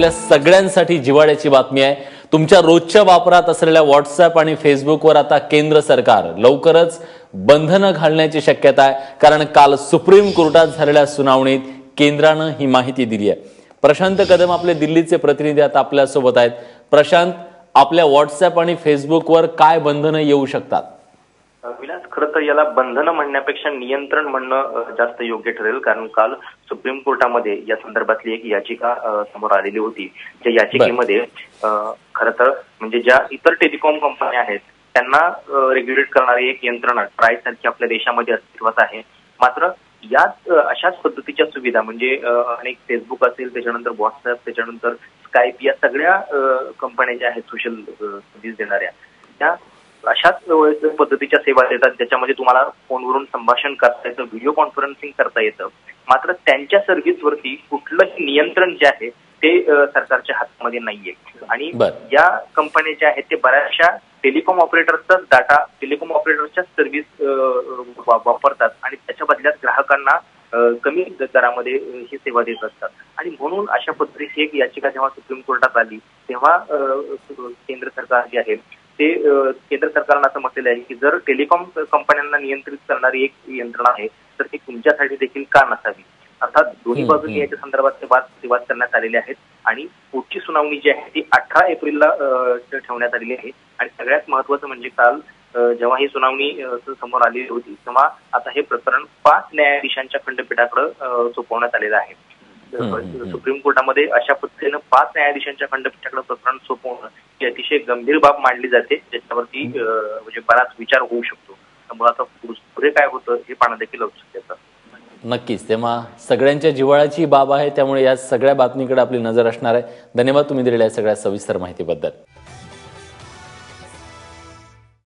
आपल्या सगळ्यांसाठी जिवाड्याची बातमी आहे. तुमच्या रोजच्या वापरात असलेल्या व्हॉट्सअप आणि फेसबुकवर आता केंद्र सरकार लवकरच बंधनं घालण्याची शक्यता आहे. कारण काल सुप्रीम कोर्टात झालेल्या सुनावणीत केंद्रानं ही माहिती दिली आहे. प्रशांत कदम आपले दिल्लीचे प्रतिनिधी आता आपल्यासोबत आहेत. प्रशांत आपल्या व्हॉट्सअप आणि फेसबुकवर काय बंधनं येऊ शकतात? खरं तर याला बंधनं म्हणण्यापेक्षा नियंत्रण म्हणणं जास्त योग्य ठरेल. कारण काल सुप्रीम कोर्टामध्ये या संदर्भातली एक याचिका समोर आलेली होती. ज्या याचिकेमध्ये खरं तर म्हणजे ज्या इतर टेलिकॉम कंपन्या आहेत त्यांना रेग्युलेट करणारी एक यंत्रणा ट्राय सारखी आपल्या देशामध्ये अस्तित्वात आहे. मात्र याच अशाच पद्धतीच्या सुविधा म्हणजे अनेक फेसबुक असेल त्याच्यानंतर व्हॉट्सअप त्याच्यानंतर स्काईप या सगळ्या कंपन्या ज्या आहेत सोशल सर्व्हिस देणाऱ्या त्या अशाच पद्धतीच्या सेवा देतात ज्याच्यामध्ये तुम्हाला फोनवरून संभाषण करता येतं व्हिडिओ कॉन्फरन्सिंग करता येतं. मात्र त्यांच्या सर्व्हिसवरती कुठलंही नियंत्रण जे आहे ते सरकारच्या हातामध्ये नाहीये. आणि. या कंपन्या ज्या आहेत ते बऱ्याचशा टेलिकॉम ऑपरेटरचाच डाटा टेलिकॉम ऑपरेटरच्या सर्व्हिस वापरतात. आणि त्याच्या बदल्यात ग्राहकांना कमी दरामध्ये ही सेवा देत असतात. आणि म्हणून अशा पद्धतीची एक याचिका जेव्हा सुप्रीम कोर्टात आली तेव्हा केंद्र सरकार जे आहे ते केंद्र सरकारनं असं म्हटलेलं आहे की जर टेलिकॉम कंपन्यांना नियंत्रित करणारी एक यंत्रणा आहे तर ती तुमच्यासाठी देखील का नसावी अर्थात दोन्ही बाजूंनी. याच्या संदर्भात ते वाद विवाद करण्यात आलेले आहेत आणि पुढची सुनावणी जी आहे ती अठरा एप्रिलला ठेवण्यात आलेली आहे आणि सगळ्यात महत्वाचं म्हणजे काल जेव्हा ही सुनावणी समोर आलेली होती तेव्हा आता हे प्रकरण पाच न्यायाधीशांच्या खंडपीठाकडे सोपवण्यात आलेलं आहे. सुप्रीम कोर्टामध्ये अशा पद्धतीनं पाच न्यायाधीशांच्या खंडपीठाकडे प्रकरण सोपवणं ही अतिशय गंभीर बाब मांडली जाते ज्याच्यावरती म्हणजे बराच विचार होऊ शकतो. त्यामुळे आता पुढे काय होतं हे पाहणं देखील औत्सुक्याचं असतं. नक्कीच. तेव्हा सगळ्यांच्या जिव्हाळ्याची बाब आहे त्यामुळे या सगळ्या बातमीकडे आपली नजर असणार आहे. धन्यवाद तुम्ही दिलेल्या सगळ्या सविस्तर माहितीबद्दल.